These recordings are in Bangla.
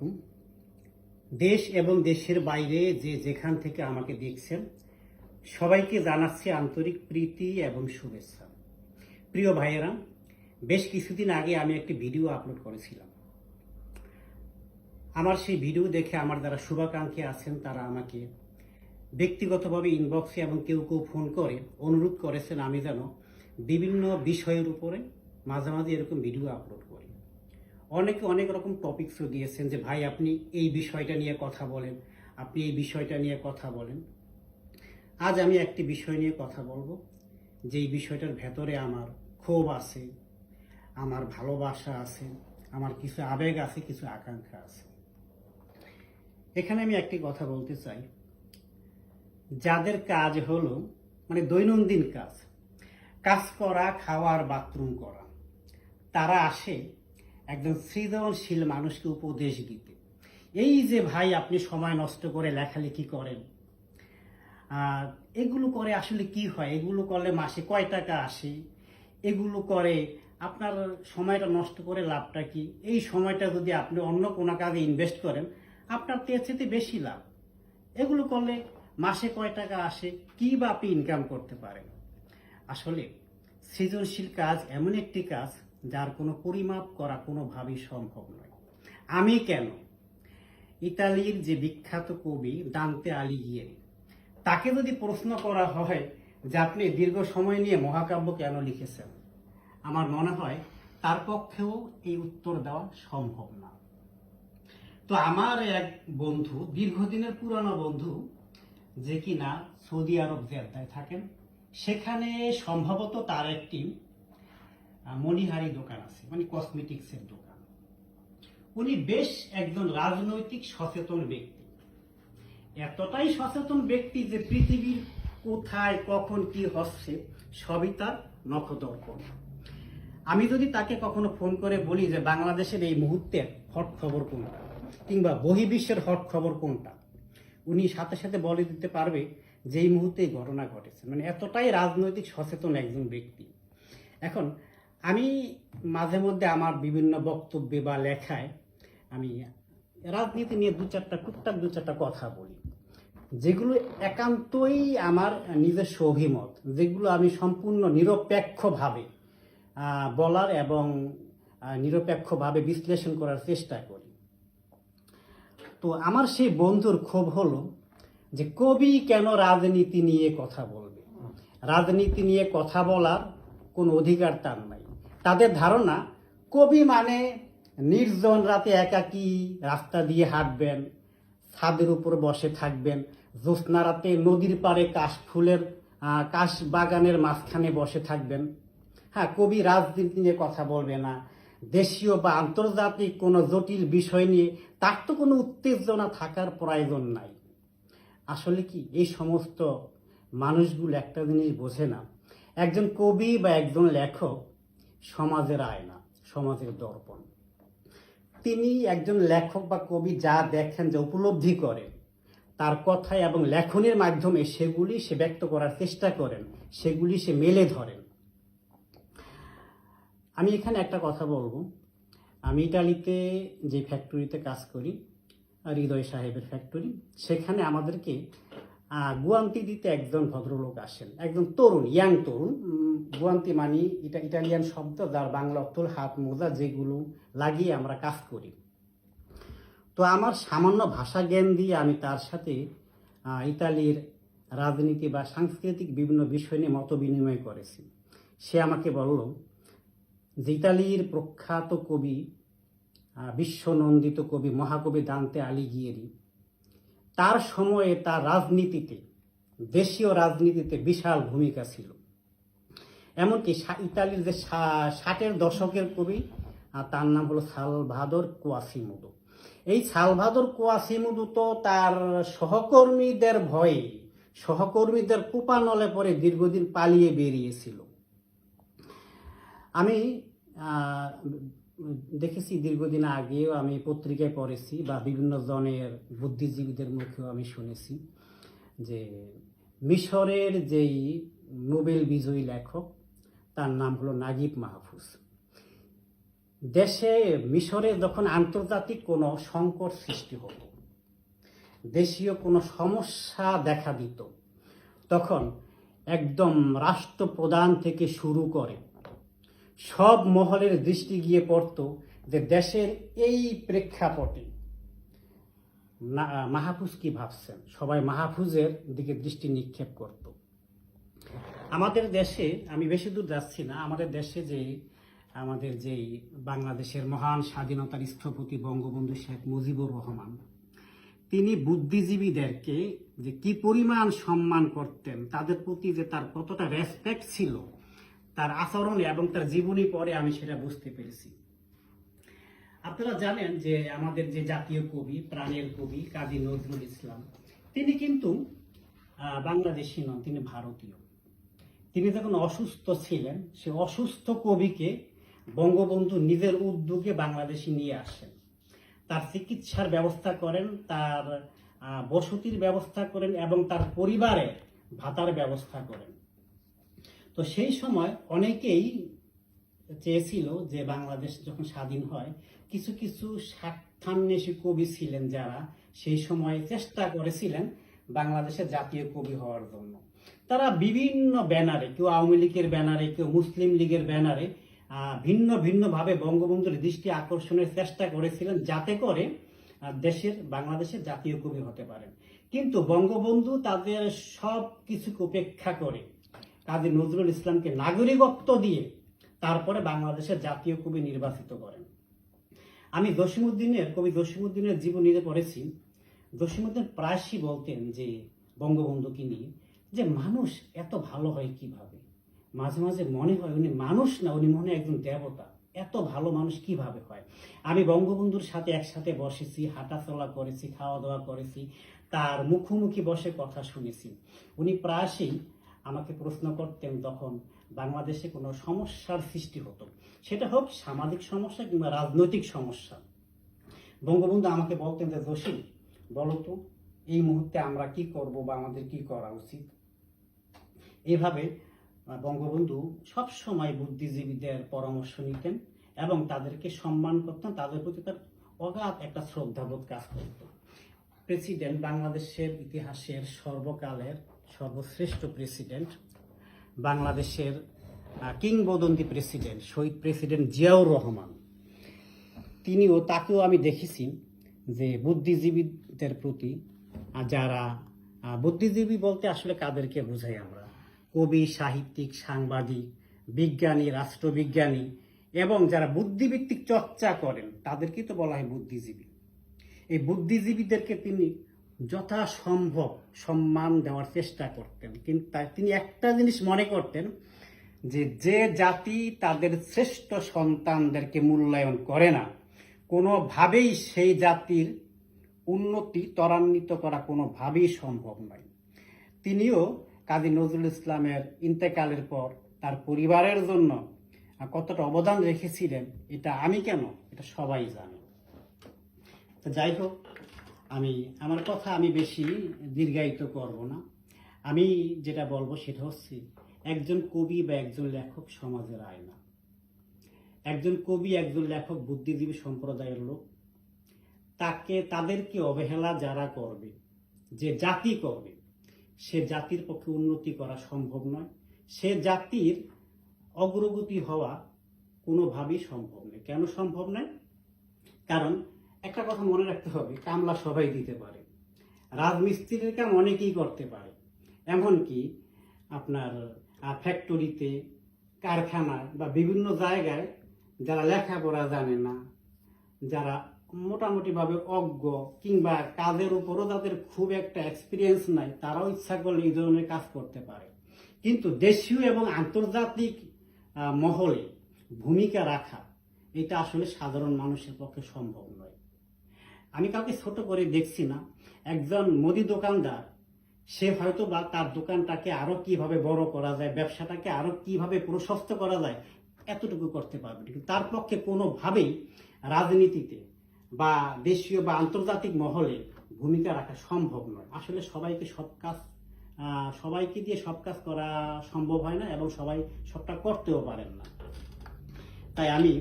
আলাইকুম দেশ এবং দেশের বাইরে যে যেখান থেকে আমাকে দেখছেন, সবাইকে জানাচ্ছি আন্তরিক প্রীতি এবং শুভেচ্ছা। প্রিয় ভাইয়েরা, বেশ কিছুদিন আগে আমি একটি ভিডিও আপলোড করেছিলাম। আমার সেই ভিডিও দেখে আমার যারা শুভাকাঙ্ক্ষী আছেন, তারা আমাকে ব্যক্তিগতভাবে ইনবক্সে এবং কেউ কেউ ফোন করে অনুরোধ করেছেন আমি যেন বিভিন্ন বিষয়ের উপরে মাঝে মাঝে এরকম ভিডিও আপলোড করি। অনেকে অনেক রকম টপিকসও দিয়েছেন যে, ভাই, আপনি এই বিষয়টা নিয়ে কথা বলেন। আপনি এই বিষয়টা নিয়ে কথা বলেন। আজ আমি একটি বিষয় নিয়ে কথা বলব, যেই বিষয়টার ভেতরে আমার ক্ষোভ আছে, আমার ভালোবাসা আছে, আমার কিছু আবেগ আছে, কিছু আকাঙ্ক্ষা আছে। এখানে আমি একটি কথা বলতে চাই। যাদের কাজ হলো মানে দৈনন্দিন কাজ কাজ করা, খাওয়ার বাথরুম করা, তারা আসে একজন সৃজনশীল মানুষকে উপদেশ দিতে। এই যে ভাই, আপনি সময় নষ্ট করে লেখালেখি করেন এগুলো করে আসলে কি হয়? এগুলো করলে মাসে কয় টাকা আসে? এগুলো করে আপনার সময়টা নষ্ট করে লাভটা কি? এই সময়টা যদি আপনি অন্য কোনো কাজে ইনভেস্ট করেন, আপনার চেয়ে বেশি লাভ। এগুলো করলে মাসে কয় টাকা আসে? কি বা আপনি ইনকাম করতে পারেন? আসলে সৃজনশীল কাজ এমন একটি কাজ যার কোনো পরিমাপ করা কোনোভাবেই সম্ভব নয়। আমি কেন? ইতালির যে বিখ্যাত কবি দান্তে আলিগিয়েরি, তাকে যদি প্রশ্ন করা হয় যে আপনি দীর্ঘ সময় নিয়ে মহাকাব্য কেন লিখেছেন, আমার মনে হয় তার পক্ষেও এই উত্তর দেওয়া সম্ভব না। তো আমার এক বন্ধু, দীর্ঘদিনের পুরানো বন্ধু, যে কিনা সৌদি আরব জেদ্দায় থাকেন, সেখানে সম্ভবত তার একটি মণিহারি দোকান আছে মানে কসমেটিক্সের দোকান। উনি বেশ একজন রাজনৈতিক সচেতন ব্যক্তি। এতটাই সচেতন ব্যক্তি যে পৃথিবীর কোথায়, কখন কি হচ্ছে, সবই তার নখদর্পণ। আমি যদি তাকে কখনো ফোন করে বলি যে, বাংলাদেশের এই মুহূর্তের হট খবর কোনটা? কিংবা, বহির্বিশ্বের হট খবর কোনটা? উনি সাথে সাথে বলে দিতে পারবে যে, এই মুহূর্তে ঘটনা ঘটেছে। মানে এতটাই রাজনৈতিক সচেতন একজন ব্যক্তি। এখন আমি মাঝে মধ্যে আমার বিভিন্ন বক্তব্যে বা লেখায় আমি রাজনীতি নিয়ে দু চারটা, টুকটাক দু চারটা কথা বলি। যেগুলো একান্তই আমার নিজস্ব অভিমত, যেগুলো আমি সম্পূর্ণ নিরপেক্ষভাবে বলার এবং নিরপেক্ষভাবে বিশ্লেষণ করার চেষ্টা করি। তো আমার সেই বন্ধুর ক্ষোভ হলো যে, কবি কেন রাজনীতি নিয়ে কথা বলবে? রাজনীতি নিয়ে কথা বলার কোনো অধিকার তার নাই। তাদের ধারণা, কবি মানে নির্জন রাতে একাকী রাস্তা দিয়ে হাঁটবেন, ছাদের উপর বসে থাকবেন, জ্যোৎস্না রাতে নদীর পাড়ে কাশ ফুলের কাশ বাগানের মাঝখানে বসে থাকবেন। হ্যাঁ কবি রাজনীতি নিয়ে কথা বলবে না। দেশীয় বা আন্তর্জাতিক কোনো জটিল বিষয় নিয়ে তার তো কোনো উত্তেজনা থাকার প্রয়োজন নাই। আসলে কি, এই সমস্ত মানুষগুলো একটা জিনিস বোঝে না। একজন কবি বা একজন লেখক সমাজের আয়না, সমাজের দর্পণ। তিনি একজন লেখক বা কবি যা দেখেন, যা উপলব্ধি করেন, তার কথায় এবং লেখনের মাধ্যমে সেগুলি সে ব্যক্ত করার চেষ্টা করেন, সেগুলি সে মেলে ধরেন। আমি এখানে একটা কথা বলব। আমি ইটালিতে যে ফ্যাক্টরিতে কাজ করি, হৃদয় সাহেবের ফ্যাক্টরি সেখানে আমাদেরকে গুয়ান্তি দিতে একজন ভদ্রলোক আসেন। একজন তরুণ, ইয়াং তরুণ। গুয়ান্তি মানি এটা ইটালিয়ান শব্দ যার বাংলা অর্থ হাত মোজা যেগুলো লাগিয়ে আমরা কাজ করি। তো আমার সামান্য ভাষা জ্ঞান দিয়ে আমি তার সাথে ইতালির রাজনীতি বা সাংস্কৃতিক বিভিন্ন বিষয় নিয়ে মত বিনিময় করেছি। সে আমাকে বলল যে ইতালির প্রখ্যাত কবি বিশ্বনন্দিত কবি মহাকবি দান্তে আলিগিয়েরি তার সময়ে তার রাজনীতিতে, দেশীয় রাজনীতিতে বিশাল ভূমিকা ছিল। এমনকি ইতালির যে ষাটের দশকের কবি তার নাম হলো সালভাদর কোয়াসিমুদো। এই সালভাদর কোয়াসিমুদো তো তার সহকর্মীদের ভয়ে, সহকর্মীদের কুপানলে পরে দীর্ঘদিন পালিয়ে বেরিয়েছিল। আমি দেখেছি দীর্ঘদিন আগেও আমি পত্রিকায় পড়েছি বা বিভিন্ন জনের বুদ্ধিজীবীদের মুখেও আমি শুনেছি যে মিশরের যেই নোবেল বিজয়ী লেখক, তার নাম হলো নাগিব মাহফুজ। দেশে মিশরে যখন আন্তর্জাতিক কোনো সংকট সৃষ্টি হতো, দেশীয় কোনো সমস্যা দেখা দিত, তখন একদম রাষ্ট্রপ্রধান থেকে শুরু করে সব মহলের দৃষ্টি গিয়ে পড়ত যে দেশের এই প্রেক্ষাপটে। মাহফুজ কি ভাবছেন? সবাই মাহফুজের দিকে দৃষ্টি নিক্ষেপ করত। আমাদের দেশে, আমি বেশি দূর যাচ্ছি না, আমাদের দেশে যে, আমাদের যেই বাংলাদেশের মহান স্বাধীনতার স্থপতি বঙ্গবন্ধু শেখ মুজিবুর রহমান, তিনি বুদ্ধিজীবীদেরকে যে কি পরিমাণ সম্মান করতেন, তাদের প্রতি যে তার কতটা রেসপেক্ট ছিল তার আচরণে এবং তার জীবনী পরে আমি সেটা বুঝতে পেরেছি। আপনারা জানেন যে আমাদের যে জাতীয় কবি, প্রাণের কবি কাজী নজরুল ইসলাম, তিনি কিন্তু বাংলাদেশি নন, তিনি ভারতীয়। তিনি যখন অসুস্থ ছিলেন, সে অসুস্থ কবিকে বঙ্গবন্ধু নিজের উদ্যোগে বাংলাদেশে নিয়ে আসেন। তার চিকিৎসার ব্যবস্থা করেন, তার বসতির ব্যবস্থা করেন এবং তার পরিবারে ভাতার ব্যবস্থা করেন। তো সেই সময় অনেকেই চেয়েছিল যে বাংলাদেশ যখন স্বাধীন হয়, কিছু কিছু স্বার্থান্বেষী কবি ছিলেন যারা সেই সময় চেষ্টা করেছিলেন বাংলাদেশের জাতীয় কবি হওয়ার জন্য। তারা বিভিন্ন ব্যানারে, কেউ আওয়ামী লীগের ব্যানারে, কেউ মুসলিম লীগের ব্যানারে ভিন্ন ভিন্নভাবে বঙ্গবন্ধুর দৃষ্টি আকর্ষণের চেষ্টা করেছিলেন যাতে করে দেশের বাংলাদেশের জাতীয় কবি হতে পারেন। কিন্তু বঙ্গবন্ধু তাদের সব কিছুকে উপেক্ষা করে কাজী নজরুল ইসলামকে নাগরিকত্ব দিয়ে তারপরে বাংলাদেশের জাতীয় কবি নির্বাচিত করেন। আমি জসিমুদ্দিনের কবি জসিমুদ্দিনের জীবনীতে পড়েছি জসিমুদ্দিন প্রায়শই বলতেন যে বঙ্গবন্ধুকে নিয়ে? যে মানুষ এত ভালো হয় কীভাবে? মাঝে মাঝে মনে হয় উনি মানুষ না, উনি মনে একজন দেবতা। এত ভালো মানুষ কীভাবে হয়? আমি বঙ্গবন্ধুর সাথে একসাথে বসেছি, হাঁটাচলা করেছি খাওয়া দাওয়া করেছি, তার মুখোমুখি বসে কথা শুনেছি। উনি প্রায়শই আমাকে প্রশ্ন করতেন তখন বাংলাদেশে কোনো সমস্যার সৃষ্টি হতো। সেটা হোক সামাজিক সমস্যা কিংবা রাজনৈতিক সমস্যা। বঙ্গবন্ধু আমাকে বলতেন যে, জসিম, বলো তো, এই মুহূর্তে আমরা কি করব বা আমাদের কি করা উচিত? এভাবে বঙ্গবন্ধু সব সময় বুদ্ধিজীবীদের পরামর্শ নিতেন এবং তাদেরকে সম্মান করতেন। তাদের প্রতি তার অগাধ একটা শ্রদ্ধাবোধ কাজ করত। প্রেসিডেন্ট বাংলাদেশের ইতিহাসের সর্বকালের সর্বশ্রেষ্ঠ প্রেসিডেন্ট, বাংলাদেশের কিংবদন্তি প্রেসিডেন্ট, শহীদ প্রেসিডেন্ট জিয়াউর রহমান। তিনিও, তাকেও আমি দেখেছি যে বুদ্ধিজীবীদের প্রতি যারা বুদ্ধিজীবী বলতে আসলে কাদেরকে বোঝাই আমরা। কবি, সাহিত্যিক, সাংবাদিক, বিজ্ঞানী, রাষ্ট্রবিজ্ঞানী এবং যারা বুদ্ধিভিত্তিক চর্চা করেন, তাদেরকেই তো বলা হয় বুদ্ধিজীবী। এই বুদ্ধিজীবীদেরকে তিনি যথাসম্ভব সম্মান দেওয়ার চেষ্টা করতেন। কিন্তু তিনি একটা জিনিস মনে করতেন যে যে জাতি তাদের শ্রেষ্ঠ সন্তানদেরকে মূল্যায়ন করে না, কোনোভাবেই সেই জাতির উন্নতি ত্বরান্বিত করা কোনোভাবেই সম্ভব নয়। তিনিও কাজী নজরুল ইসলামের ইন্তেকালের পর তার পরিবারের জন্য কতটা অবদান রেখেছিলেন, এটা আমি কেন? এটা সবাই জানে। যাই হোক আমি, আমার কথা আমি বেশি দীর্ঘায়িত করব না। আমি যেটা বলব সেটা হচ্ছে, একজন কবি বা একজন লেখক সমাজের আয়না। একজন কবি, একজন লেখক বুদ্ধিজীবী সম্প্রদায়ের লোক, তাকে, তাদেরকে অবহেলা যারা করবে, যে জাতি করবে, সে জাতির পক্ষে উন্নতি করা সম্ভব নয়। সে জাতির অগ্রগতি হওয়া কোনোভাবেই সম্ভব নয়। কেন সম্ভব নয়? কারণ একটা কথা মনে রাখতে হবে, কামলা সবাই দিতে পারে। রাজমিস্ত্রির কাম অনেকেই করতে পারে। এমনকি আপনার ফ্যাক্টরিতে কারখানায় বা বিভিন্ন জায়গায় যারা লেখাপড়া জানে না, যারা মোটামুটিভাবে অজ্ঞ কিংবা কাজের উপরও যাদের খুব একটা এক্সপিরিয়েন্স নাই, তারাও ইচ্ছা করলে এই ধরনের কাজ করতে পারে। কিন্তু দেশীয় এবং আন্তর্জাতিক মহলে ভূমিকা রাখা, এটা আসলে সাধারণ মানুষের পক্ষে সম্ভব নয়। আমি কাউকে ছোট করে দেখছি না। একজন মুদি দোকানদার, সে হয়তো বা তার দোকানটাকে আরও কীভাবে বড় করা যায়, ব্যবসাটাকে আরও কীভাবে প্রশস্ত করা যায়, এতটুকু করতে পারবে কিন্তু তার পক্ষে কোনোভাবেই রাজনীতিতে বা দেশীয় বা আন্তর্জাতিক মহলে ভূমিকা রাখা সম্ভব নয়। আসলে সবাইকে সব কাজ সবাইকে দিয়ে সব কাজ করা সম্ভব হয় না এবং সবাই সবটা করতেও পারেন না। তাই আমি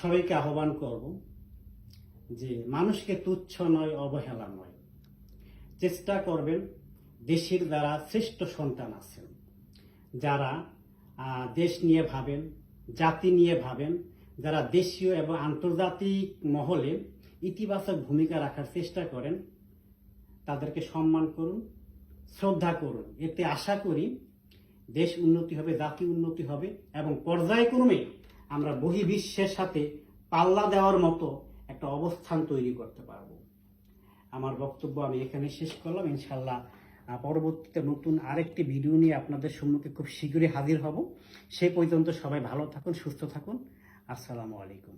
সবাইকে আহ্বান করব যে মানুষকে তুচ্ছ নয়, অবহেলা নয়। চেষ্টা করবেন দেশের দ্বারা শ্রেষ্ঠ সন্তান আছেন। যারা দেশ নিয়ে ভাবেন, জাতি নিয়ে ভাবেন, যারা দেশীয় এবং আন্তর্জাতিক মহলে ইতিবাচক ভূমিকা রাখার চেষ্টা করেন, তাদেরকে সম্মান করুন, শ্রদ্ধা করুন। এতে আশা করি দেশ উন্নতি হবে, জাতি উন্নতি হবে এবং পর্যায়ক্রমে আমরা বহির্বিশ্বের সাথে পাল্লা দেওয়ার মতো একটা অবস্থান তৈরি করতে পারব। আমার বক্তব্য আমি এখানে শেষ করলাম। ইনশাল্লাহ পরবর্তীতে নতুন আরেকটি ভিডিও নিয়ে আপনাদের সম্মুখে খুব শীঘ্রই হাজির হব। সে পর্যন্ত সবাই ভালো থাকুন, সুস্থ থাকুন। আসসালামু আলাইকুম।